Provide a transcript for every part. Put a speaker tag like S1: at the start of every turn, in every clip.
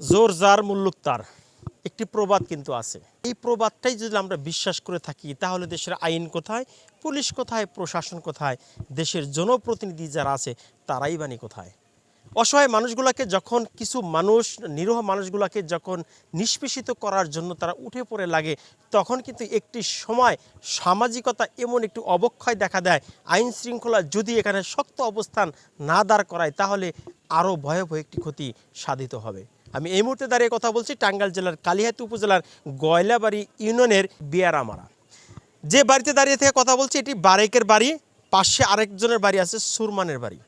S1: জোর জার মুল্লুক তার। একটি প্রবাদ কিন্তু আছে। এই প্রবাদটাই যদি আমরা বিশ্বাস করে থাকি, তাহলে দেশের আইন কোথায়, পুলিশ কোথায়, প্রশাসন কোথায়, দেশের জনপ্রতিনিধি যারা আছে, তারাই বানি কোথায়? অসহায় মানুষগুলোকে যখন কিছু মানুষ, নিরহ মানুষগুলোকে যখন নিষ্পেষিত করার জন্য তারা উঠে পড়ে লাগে, তখন কিন্তু একটি সময় সামাজিকতা এমন একটু অবক্ষয় দেখা দেয়। আইন শৃঙ্খলা যদি এখানে শক্ত অবস্থান না দাঁড় করায়, তাহলে আরও ভয়াবহ একটি ক্ষতি সাধিত হবে। আমি এই মুহূর্তে দাঁড়িয়ে কথা বলছি টাঙ্গাইল জেলার কালিহাতি উপজেলার গয়লাবাড়ি ইউনিয়নের বিয়ারামারা। যে বাড়িতে দাঁড়িয়ে থেকে কথা বলছি, এটি বারেকের বাড়ি, পাশে আরেকজনের বাড়ি আছে সুরমানের বাড়ি।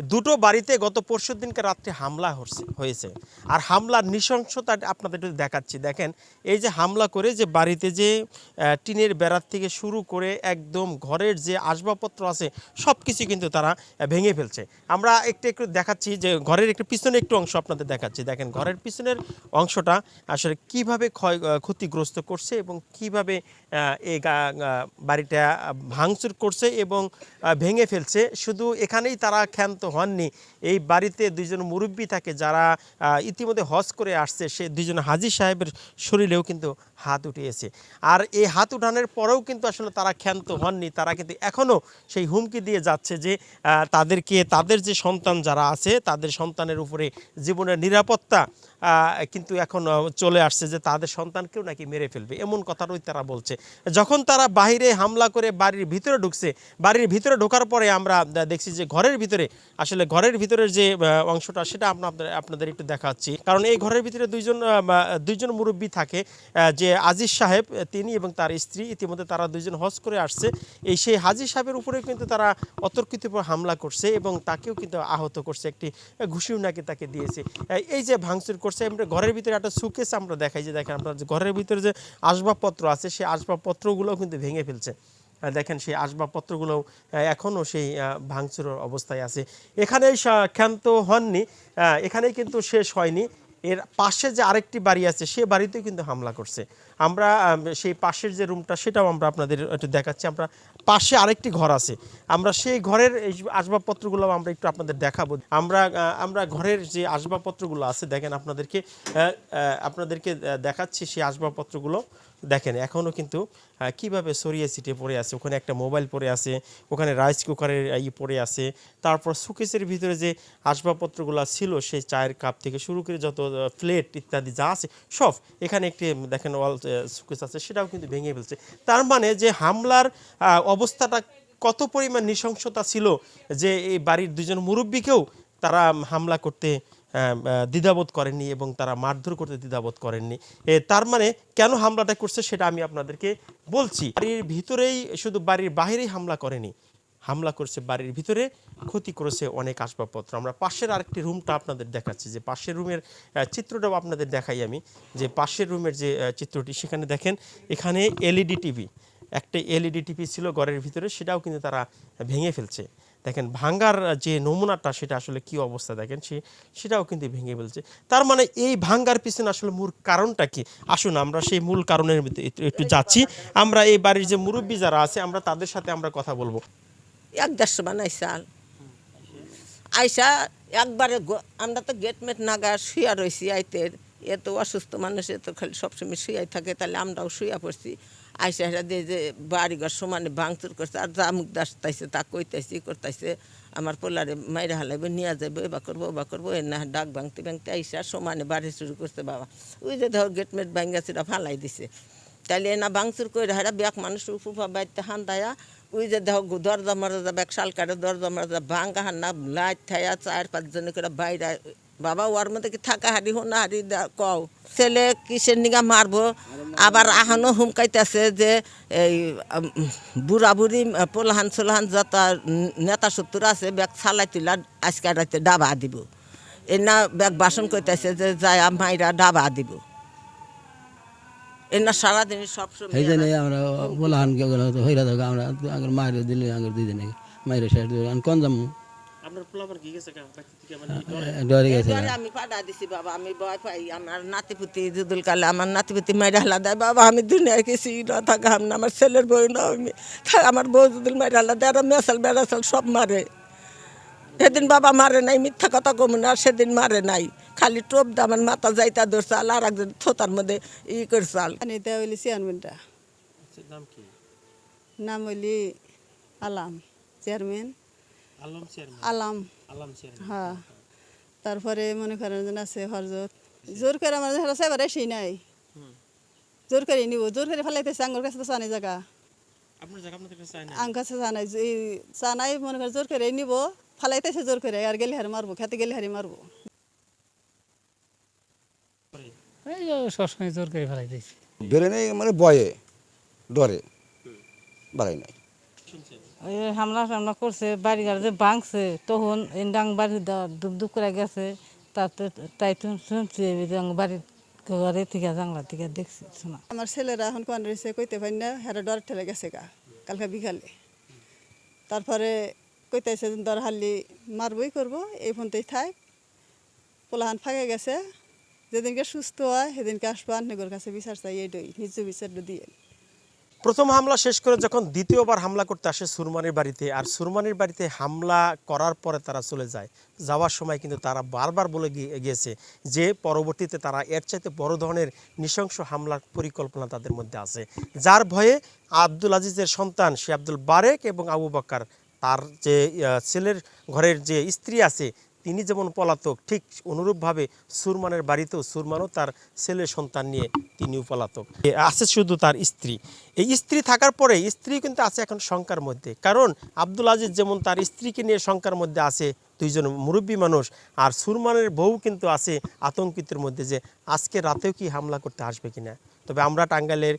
S1: দুটো বাড়িতে গত পরশু দিনকে রাত্রে হামলা হয়েছে। আর হামলার নৃশংসতা আপনাদের একটু দেখাচ্ছি। দেখেন, এই যে হামলা করে যে বাড়িতে যে টিনের বেড়ার থেকে শুরু করে একদম ঘরের যে আসবাবপত্র আছে সব কিছু কিন্তু তারা ভেঙে ফেলছে। আমরা একটু একটু দেখাচ্ছি যে ঘরের একটু পিছনে একটু অংশ আপনাদের দেখাচ্ছি। দেখেন, ঘরের পিছনের অংশটা আসলে কীভাবে ক্ষয় ক্ষতিগ্রস্ত করছে এবং কীভাবে এই বাড়িটা ভাঙচুর করছে এবং ভেঙে ফেলছে। শুধু এখানেই তারা ক্ষান্ত হননি। এই বাড়িতে দুইজন মুরব্বী থাকে যারা ইতিমধ্যে হজ করে আসছে। সে দুইজন হাজি সাহেবের শরীরেও কিন্তু হাত উঠিয়েছে। আর এই হাত উঠানোর পরেও কিন্তু আসলে তারা ক্ষান্ত হননি। তারা কিন্তু এখনও সেই হুমকি দিয়ে যাচ্ছে যে তাদেরকে তাদের যে সন্তান যারা আছে তাদের সন্তানের উপরে জীবনের নিরাপত্তা কিন্তু এখন চলে আসছে যে তাদের সন্তানকেও নাকি মেরে ফেলবে। এমন কথাটাই তারা বলছে। যখন তারা বাইরে হামলা করে বাড়ির ভিতরে ঢুকছে বাড়ির ভিতরে ঢোকার পরে আমরা দেখছি যে ঘরের ভিতরে আসলে ঘরের ভিতরের যে অংশটা সেটা আপনাদের আপনাদের একটু দেখাচ্ছি। কারণ এই ঘরের ভিতরে দুইজন দুইজন মুরব্বী থাকে আহ, যে আজিজ সাহেব তিনি এবং তার স্ত্রী ইতিমধ্যে তারা দুইজন হজ করে আসছে। এই সেই হাজি সাহেবের উপরে কিন্তু তারা অতর্কিত হামলা করছে এবং তাকেও কিন্তু আহত করছে। একটি ঘুষিও নাকি তাকে দিয়েছে। এই যে ভাঙচুর করছে ঘরের ভিতরে একটা সুকেস আমরা দেখাই যে, দেখেন যে ঘরের ভিতরে যে আসবাবপত্র আছে, সেই আসবাবপত্রগুলোও কিন্তু ভেঙে ফেলছে। দেখেন সেই আসবাবপত্রগুলো এখনও সেই ভাঙচুরের অবস্থায় আছে। এখানেই ক্ষান্ত হননি। এখানেই কিন্তু শেষ হয়নি। এর পাশে যে আরেকটি বাড়ি আছে, সে বাড়িতেও কিন্তু হামলা করছে। আমরা সেই পাশের যে রুমটা সেটাও আমরা আপনাদের একটু দেখাচ্ছি। আমরা পাশে আরেকটি ঘর আছে। আমরা সেই ঘরের এই আসবাবপত্রগুলো আমরা একটু আপনাদের দেখাবো। আমরা আমরা ঘরের যে আসবাবপত্রগুলো আছে, দেখেন আপনাদেরকে আপনাদেরকে দেখাচ্ছি সেই আসবাবপত্রগুলো। দেখেন এখনও কিন্তু কীভাবে ছড়িয়ে ছিটিয়ে পড়ে আছে, ওখানে একটা মোবাইল পড়ে আছে, ওখানে রাইস কুকারের ই পড়ে আছে, তারপর সুকেসের ভিতরে যে আসবাবপত্রগুলো ছিল, সেই চায়ের কাপ থেকে শুরু করে যত প্লেট ইত্যাদি যা আছে, সব এখানে একটি দেখেন ওয়াল সুকেস আছে, সেটাও কিন্তু ভেঙে ফেলছে। তার মানে যে হামলার অবস্থাটা কত পরিমাণ নৃশংসতা ছিল, যে এই বাড়ির দুজন মুরব্বীকেও তারা হামলা করতে দ্বিধাবোধ করেননি এবং তারা মারধর করতে দ্বিধাবোধ করেননি। তার মানে কেন হামলাটা করছে সেটা আমি আপনাদেরকে বলছি। বাড়ির ভিতরেই, শুধু বাড়ির বাইরেই হামলা করেনি, হামলা করছে বাড়ির ভিতরে, ক্ষতি করেছে অনেক আসবাবপত্র। আমরা পাশের আরেকটি রুমটা আপনাদের দেখাচ্ছি, যে পাশের রুমের চিত্রটাও আপনাদের দেখাই আমি, যে পাশের রুমের যে চিত্রটি, সেখানে দেখেন, এখানে এলইডি টিভি, একটা এলইডি টিভি ছিল ঘরের ভিতরে, সেটাও কিন্তু তারা ভেঙে ফেলছে। দেখেন, ভাঙ্গার যে নমুনাটা, সেটা আসলে কি অবস্থা দেখেন, সে, সেটাও কিন্তু ভেঙে ফেলছে। তার মানে এই ভাঙ্গার পিছনে আসলে মূল কারণটা কি? আসুন, আমরা সেই মূল কারণের একটু- যাচ্ছি। আমরা এই বাড়ির যে মুরব্বী যারা আছে, আমরা তাদের সাথে আমরা কথা বলব।
S2: এক দেড়শো বানাই চাল আইসা একবারে আমরা তো গেট মেট নাগা শুয়া রয়েছি আইতের এ তো অসুস্থ মানুষ এ তো খালি সবসময় শুয়াই থাকে, তাহলে আমরাও শুয়া পড়ছি। আইসা হেরা দিয়ে যে বাড়িঘর সমানে ভাঙচুর করছে, আর যা মুখ দাসতাইছে, তা কইতাইছে করতাইছে। আমার পোলারে মাইরা হালাইবে, নিয়ে যাবে বা করব বা করব, এ না, ডাক ভাঙতে ভাঙতে আইসা সমানে বাড়ি শুরু করছে, বাবা। ওই যে ধর গেট মেট ভাঙ্গা সেটা ফালাই দিছে। তাইলে এনা ভাঙচুর করে হারা ব্যাক মানুষ ফুফা বাড়িতে হান দায়া ওই যে দেহ দরজা মরজা ব্যাগ শাল কাটে দরজা মারা মরজা ভাঙ্গা হান না লাইট থায়া চার পাঁচ জন করে বাইরে বাবা ওর মধ্যে কি থাকা হাড়ি হো না হাড়ি কও। ছেলে কিসের নিগা মারবো? আবার আহানো হুমকাইতেছে যে এই বুড়া বুড়ি পোলাহান সোলাহান যত নেতা সত্তর আছে ব্যাগ ছালাই তুলা আজকে রাতে ডাবা দিব। এনা ব্যাগ বাসন কইতেছে যে যায় মাইরা ডাবা দিব। এনা সারাদিন সবসময়
S3: জন্য আমরা বলা হান হইরা থাকো আমরা আগে মায়ের দিলে আগে দুজনে মায়ের শেষ দিলে। আমি কোন যাব
S1: আপনার পোলাপান কি গেছে মানে
S3: ডরে গেছে
S2: আমি পাঠা দিছি বাবা আমি ভয় পাই আমার নাতিপুতি যদুল কালে আমার নাতিপুতি মেরে হালা দেয় বাবা আমি দুনিয়ার কিছু না থাকা না আমার ছেলের বউ না আমি থাক, আমার বউ যদুল মেরে হালা দেয় আর মেসাল বেড়াসাল সব মারে সেদিন বাবা মারে নাই মিথ্যা কথা কম না সেদিন মারে নাই খালি টোপ দামান মাথা যাইতা ধরছাল আর একজন থোতার মধ্যে ই করছাল
S4: এটা হইলি চেয়ারম্যানটা
S1: নাম কি
S4: নাম হইলি আলাম চেয়ারম্যান
S1: আলম চেয়ারম্যান?
S4: হ্যাঁ। তারপরে মনে করেন যেন আছে হরজত। জোর করে আমার সেবার এসেই নাই। জোর করে নিব। জোর করে ফেলাইতেছে আঙ্গুর কাছে তো চানি জায়গা।
S1: আপনার জায়গা আপনাদের কাছে চাই না
S4: আঙ্গ কাছে জানাই চানাই মনে করে জোর করে নিব। ফালাইতেছে জোর করে আর গেলে হারে মারবো খেতে গেলে হারে মারবো।
S5: এই সবসময় জোর করে ফেলাই দিয়েছি।
S6: বেড়ে নেই মানে বয়ে ডরে। বাড়াই নাই।
S7: হামলা টামলা করছে বাড়ি যে ভাঙছে, তখন এন্ডাং বাড়ি দুপ দুপ করে গেছে তারপরে তাই শুনছি বাড়ির ঘরে থেকে জাংলা থেকে দেখছি, শোনা।
S4: আমার ছেলেরা এখন কোন রয়েছে কইতে পারি না, হেরা ডর ঠেলে গেছে গা, কালকে বিকালে। তারপরে কইতেছে দর হাল্লি মারবই করব, এই ফোনতেই থাক। পোলাহান ফাঁকে গেছে, যেদিনকে সুস্থ হয়, সেদিনকে আসব আন্নগর কাছে বিচার চাই, এইটাই, নিজ বিচারটা দিয়ে।
S1: প্রথম হামলা শেষ করে যখন দ্বিতীয়বার হামলা করতে আসে সুরমানির বাড়িতে, আর সুরমানির বাড়িতে হামলা করার পরে তারা চলে যায়। যাওয়ার সময় কিন্তু তারা বারবার বলে গিয়ে- গিয়েছে যে পরবর্তীতে তারা এর চাইতে বড় ধরনের নৃশংস হামলার পরিকল্পনা তাদের মধ্যে আছে। যার ভয়ে আব্দুল আজিজের সন্তান সে আব্দুল বারেক এবং আবু বক্কর, তার যে ছেলের ঘরের যে স্ত্রী আছে তিনি যেমন পলাতক, ঠিক অনুরূপভাবে সুরমানের বাড়িতেও সুরমানও তার ছেলে সন্তান নিয়ে তিনিও পলাতক। আছে শুধু তার স্ত্রী। এই স্ত্রী থাকার পরে স্ত্রী কিন্তু আছে এখন শঙ্কার মধ্যে। কারণ আব্দুল আজিজ যেমন তার স্ত্রীকে নিয়ে শঙ্কার মধ্যে আছে, দুইজন মুরব্বী মানুষ, আর সুরমানের বউ কিন্তু আছে আতঙ্কিতের মধ্যে যে আজকে রাতেও কি হামলা করতে আসবে কিনা। তবে আমরা টাঙ্গাইলের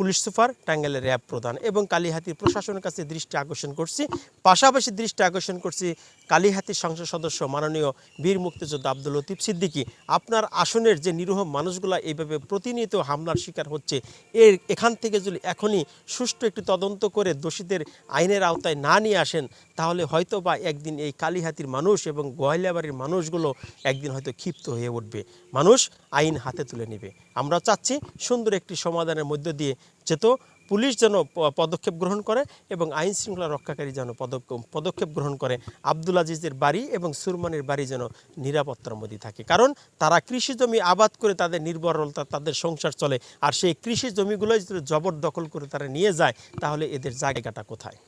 S1: পুলিশ সুপার টাঙ্গাইলের র্যাব প্রধান এবং কালীহাতির প্রশাসনের কাছে দৃষ্টি আকর্ষণ করছি। পাশাপাশি দৃষ্টি আকর্ষণ করছি কালীহাতির সংসদ সদস্য মাননীয় বীর মুক্তিযোদ্ধা আব্দুল লতিফ সিদ্দিকী। আপনার আসনের যে নিরীহ মানুষগুলা এইভাবে প্রতিনিয়ত হামলার শিকার হচ্ছে, এর এখান থেকে যদি এখনই সুষ্ঠু একটি তদন্ত করে দোষীদের আইনের আওতায় না নিয়ে আসেন, তাহলে হয়তো বা একদিন এই কালীহাতির মানুষ এবং গোয়ালিয়াবাড়ির মানুষগুলো একদিন হয়তো ক্ষিপ্ত হয়ে উঠবে। মানুষ আইন হাতে তুলে নেবে। আমরা চাচ্ছি সুন্দর একটি সমাধানের মধ্য দিয়ে যেত পুলিশ যেন পদক্ষেপ গ্রহণ করে এবং আইন শৃঙ্খলা রক্ষাকারী যেন পদক্ষেপ গ্রহণ করে, আব্দুল আজিজের বাড়ি এবং সুরমানের বাড়ি যেন নিরাপত্তার মধ্যে থাকে। কারণ তারা কৃষি জমি আবাদ করে তাদের নির্ভরতা, তাদের সংসার চলে। আর সেই কৃষি জমিগুলো যদি জবরদখল করে তারা নিয়ে যায়, তাহলে এদের জায়গাটা কোথায়?